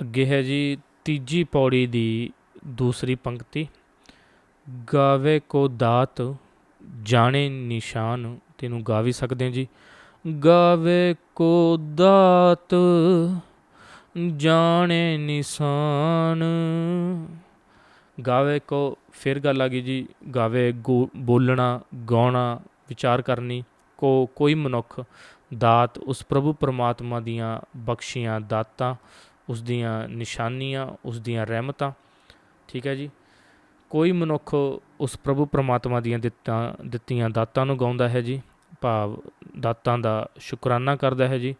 ਅੱਗੇ ਹੈ ਜੀ ਤੀਜੀ ਪੌੜੀ ਦੀ ਦੂਸਰੀ ਪੰਕਤੀ। ਗਾਵੇ ਕੋ ਦਾਤ, ਜਾਣੇ ਨਿਸ਼ਾਨ, ਤੈਨੂੰ ਗਾ ਵੀ ਸਕਦੇ ਜੀ। ਗਾਵੇ ਕੋ ਦਾਤ, ਜਾਣੇ ਨਿਸ਼ਾਨ। ਗਾਵੇ ਕੋ, ਫਿਰ ਗੱਲ ਆ ਗਈ ਜੀ, ਗਾਵੇ ਗੋ, ਬੋਲਣਾ, ਗਾਉਣਾ, ਵਿਚਾਰ ਕਰਨੀ, ਕੋ, ਕੋਈ ਮਨੁੱਖ, ਦਾਤ, ਉਸ ਪ੍ਰਭੂ ਪਰਮਾਤਮਾ ਦੀਆਂ ਬਖਸ਼ੀਆਂ ਦਾਤਾਂ ਉਸ ਦੀਆਂ ਨਿਸ਼ਾਨੀਆਂ ਉਸ ਦੀਆਂ ਰਹਿਮਤਾਂ, ਠੀਕ ਹੈ ਜੀ? ਕੋਈ ਮਨੁੱਖ ਉਸ ਪ੍ਰਭੂ ਪਰਮਾਤਮਾ ਦੀਆਂ ਦਿੱਤਾਂ, ਦਿੱਤੀਆਂ ਦਾਤਾਂ ਨੂੰ ਗਾਉਂਦਾ ਹੈ ਜੀ, ਭਾਵ ਦਾਤਾਂ ਦਾ ਸ਼ੁਕਰਾਨਾ ਕਰਦਾ ਹੈ ਜੀ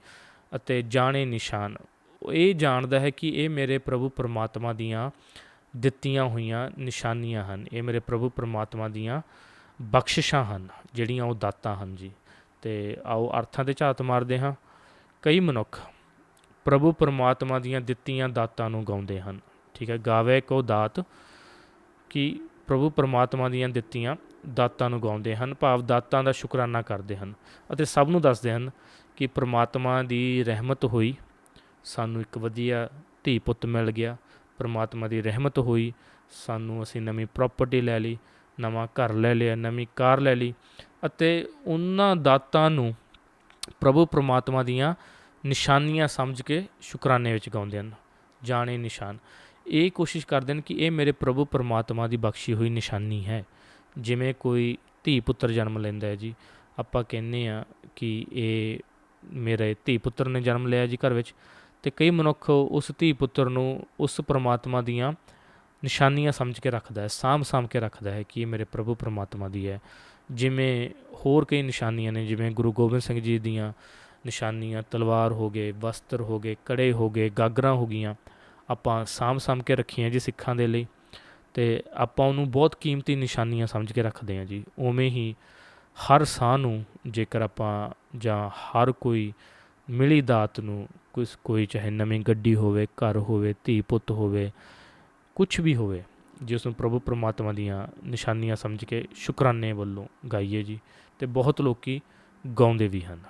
ਅਤੇ ਜਾਣੇ ਨਿਸ਼ਾਨ। ਇਹ ਜਾਣਦਾ ਹੈ ਕਿ ਇਹ ਮੇਰੇ ਪ੍ਰਭੂ ਪਰਮਾਤਮਾ ਦੀਆਂ ਦਿੱਤੀਆਂ ਹੋਈਆਂ ਨਿਸ਼ਾਨੀਆਂ ਹਨ। ਇਹ ਮੇਰੇ ਪ੍ਰਭੂ ਪਰਮਾਤਮਾ ਦੀਆਂ ਬਖਸ਼ਿਸ਼ਾਂ ਹਨ, ਜਿਹੜੀਆਂ ਉਹ ਦਾਤਾਂ ਹਨ ਜੀ। ਤੇ ਆਓ ਅਰਥਾਂ ਤੇ ਝਾਤ ਮਾਰਦੇ ਹਾਂ। ਕਈ ਮਨੁੱਖ ਪ੍ਰਭੂ ਪਰਮਾਤਮਾ ਦੀਆਂ ਦਿੱਤੀਆਂ ਦਾਤਾਂ ਨੂੰ ਗਾਉਂਦੇ ਹਨ। ਠੀਕ ਹੈ, ਗਾਵੇ ਕੋ ਦਾਤ ਕਿ ਪ੍ਰਭੂ ਪਰਮਾਤਮਾ ਦੀਆਂ ਦਿੱਤੀਆਂ ਦਾਤਾਂ ਨੂੰ ਗਾਉਂਦੇ ਹਨ, ਭਾਵ ਦਾਤਾਂ ਦਾ ਸ਼ੁਕਰਾਨਾ ਕਰਦੇ ਹਨ ਅਤੇ ਸਭ ਨੂੰ ਦੱਸਦੇ ਹਨ ਕਿ ਪ੍ਰਮਾਤਮਾ ਦੀ ਰਹਿਮਤ ਹੋਈ, ਸਾਨੂੰ ਇੱਕ ਵਧੀਆ ਧੀ ਪੁੱਤ ਮਿਲ ਗਿਆ, ਪ੍ਰਮਾਤਮਾ ਦੀ ਰਹਿਮਤ ਹੋਈ, ਸਾਨੂੰ ਅਸੀਂ ਨਵੀਂ ਪ੍ਰਾਪਰਟੀ ਲੈ ਲਈ, ਨਵਾਂ ਘਰ ਲੈ ਲਿਆ, ਨਵੀਂ ਕਾਰ ਲੈ ਲਈ ਅਤੇ ਉਹਨਾਂ ਦਾਤਾਂ ਨੂੰ ਪ੍ਰਭੂ ਪਰਮਾਤਮਾ ਦੀਆਂ ਨਿਸ਼ਾਨੀਆਂ ਸਮਝ ਕੇ ਸ਼ੁਕਰਾਨੇ ਵਿੱਚ ਗਾਉਂਦੇ ਹਨ। ਜਾਣੇ ਨਿਸ਼ਾਨ। ਇਹ ਕੋਸ਼ਿਸ਼ ਕਰਦੇ ਹਨ ਕਿ ਇਹ ਮੇਰੇ ਪ੍ਰਭੂ ਪਰਮਾਤਮਾ ਦੀ ਬਖਸ਼ੀ ਹੋਈ ਨਿਸ਼ਾਨੀ ਹੈ। ਜਿਵੇਂ ਕੋਈ ਧੀ ਪੁੱਤਰ ਜਨਮ ਲੈਂਦਾ ਹੈ ਜੀ, ਆਪਾਂ ਕਹਿੰਦੇ ਆ ਕਿ ਇਹ ਮੇਰੇ ਧੀ ਪੁੱਤਰ ਨੇ ਜਨਮ ਲਿਆ ਜੀ ਘਰ ਵਿੱਚ ਤੇ ਕਈ ਮਨੁੱਖ ਉਸ ਧੀ ਪੁੱਤਰ ਨੂੰ ਉਸ ਪਰਮਾਤਮਾ ਦੀਆਂ ਨਿਸ਼ਾਨੀਆਂ ਸਮਝ ਕੇ ਰੱਖਦਾ ਹੈ, ਸਾਂਭ ਸਾਂਭ ਕੇ ਰੱਖਦਾ ਹੈ ਕਿ ਇਹ ਮੇਰੇ ਪ੍ਰਭੂ ਪਰਮਾਤਮਾ ਦੀ ਹੈ। ਜਿਵੇਂ ਹੋਰ ਕਈ ਨਿਸ਼ਾਨੀਆਂ ਨੇ, ਜਿਵੇਂ ਗੁਰੂ ਗੋਬਿੰਦ ਸਿੰਘ ਜੀ ਦੀਆਂ ਨਿਸ਼ਾਨੀਆਂ, ਤਲਵਾਰ ਹੋ ਗਏ, ਵਸਤਰ ਹੋ ਗਏ, ਕੜੇ ਹੋ ਗਏ, ਗਾਗਰਾਂ ਹੋ ਗਈਆਂ ਆਪਾਂ ਸਾਂਭ ਸਾਂਭ ਕੇ ਰੱਖੀਆਂ ਜੀ ਸਿੱਖਾਂ ਦੇ ਲਈ ਤੇ ਆਪਾਂ ਉਹਨੂੰ ਬਹੁਤ ਕੀਮਤੀ ਨਿਸ਼ਾਨੀਆਂ ਸਮਝ ਕੇ ਰੱਖਦੇ ਹਾਂ ਜੀ। ਉਵੇਂ ਹੀ ਹਰ ਸਾਹ ਨੂੰ ਜੇਕਰ ਆਪਾਂ ਜਾਂ ਹਰ ਕੋਈ ਮਿਲੀ ਦਾਤ ਨੂੰ ਕੁਛ ਕੋਈ ਚਾਹੇ ਨਵੀਂ ਗੱਡੀ ਹੋਵੇ, ਘਰ ਹੋਵੇ ਧੀ ਪੁੱਤ ਹੋਵੇ ਕੁਝ ਵੀ ਹੋਵੇ, ਜਿਸ ਨੂੰ ਪ੍ਰਭੂ ਪਰਮਾਤਮਾ ਦੀਆਂ ਨਿਸ਼ਾਨੀਆਂ ਸਮਝ ਕੇ ਸ਼ੁਕਰਾਨੇ ਵੱਲੋਂ ਗਾਈਏ ਜੀ ਤੇ ਬਹੁਤ ਲੋਕੀ ਗਾਉਂਦੇ ਵੀ ਹਨ।